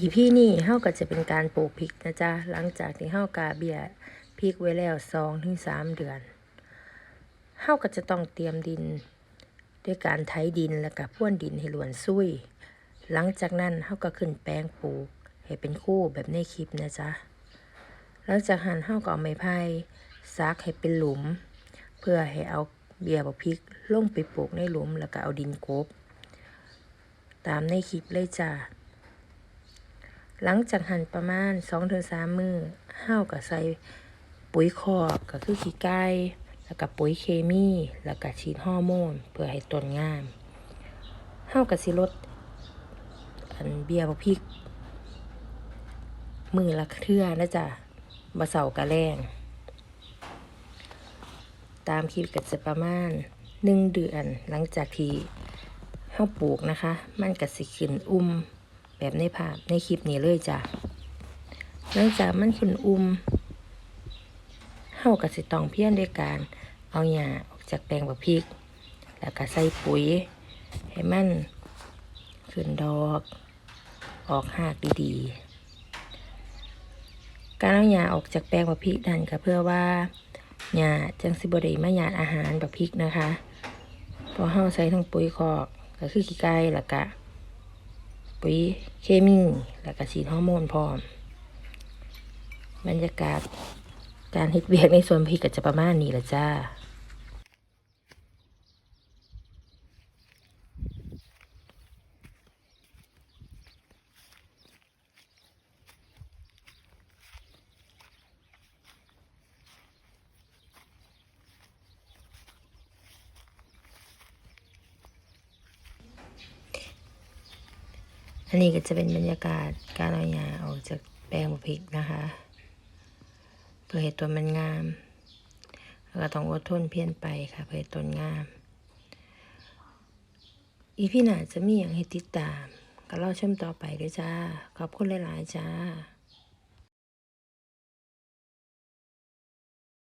อีพี่นี่เฮาก็จะเป็นการปลูกพริกนะจ๊ะหลังจากที่เฮากาเบียพริกไว้แล้วสองถึงสามเดือนเฮาก็จะต้องเตรียมดิน ด้วยการไถดินแล้วก็พ่วนดินให้หลวนซุยหลังจากนั้นเฮาก็ขึ้นแปลงปลูกให้เป็นคู่แบบในคลิปนะจ๊ะหลังจากหั่นเฮาก็เอาไม้ไผ่ซักให้เป็นหลุม เพื่อให้เอาเบียบพริกลงไปปลูกในหลุมแล้วก็เอาดินกบ ตามในคลิปเลยจ้ะ หลังจากหั่นประมาณ2-3ถึง3มื้อเฮาก็ใส่ปุ๋ยคอกก็คือขี้ไก่แล้วก็ปุ๋ยเคมี แล้วก็ฉีดฮอร์โมน เพื่อให้ต้นงามเฮาก็สิลดอันเบียบักพริก มือละเทือนะจ๊ะบ่เสากะแรงตามคลิปก็จะประมาณหนึ่งเดือนหลังจากที่เฮาปลูกนะคะ มันก็สิขึ้นอุ้ม แบบในภาพในคลิปนี้เลยจ้ะหลังจากมันขึ้นอุ้มเฮาก็สิตองเพี้ยนด้วยการเอาหญ้าออกจากแปลงบักพริก แล้วก็ใส่ปุ๋ย ให้มันขึ้นดอก ออกหากดีๆ การเอาหญ้าออกจากแปลงบักพริกนั่นก็เพื่อว่าหญ้าจังสิบ่ได้มาหยาดอาหารบักพริกนะคะ พอเฮาใส่ทั้งปุ๋ยคอกก็คือขี้ไก่แล้วก็ ปุ๋ยเคมี แล้วก็ฉีดฮอร์โมนพร้อม บรรยากาศการเฮ็ดเวียกในสวนพริกก็จะประมาณนี้ละจ้า อันนี้ก็จะเป็นบรรยากาศการเอาหญ้าออกจากแปลงบุพริกนะคะ เพื่อให้ต้นมันงามแล้วก็ต้องอดทนเพียรไปค่ะ เพื่อให้ต้นงาม อีพี่หนาจะมีอย่างให้ติดตาม ก็ล่อชมต่อไปด้วยจ้า ขอบคุณหลาย ๆ จ้า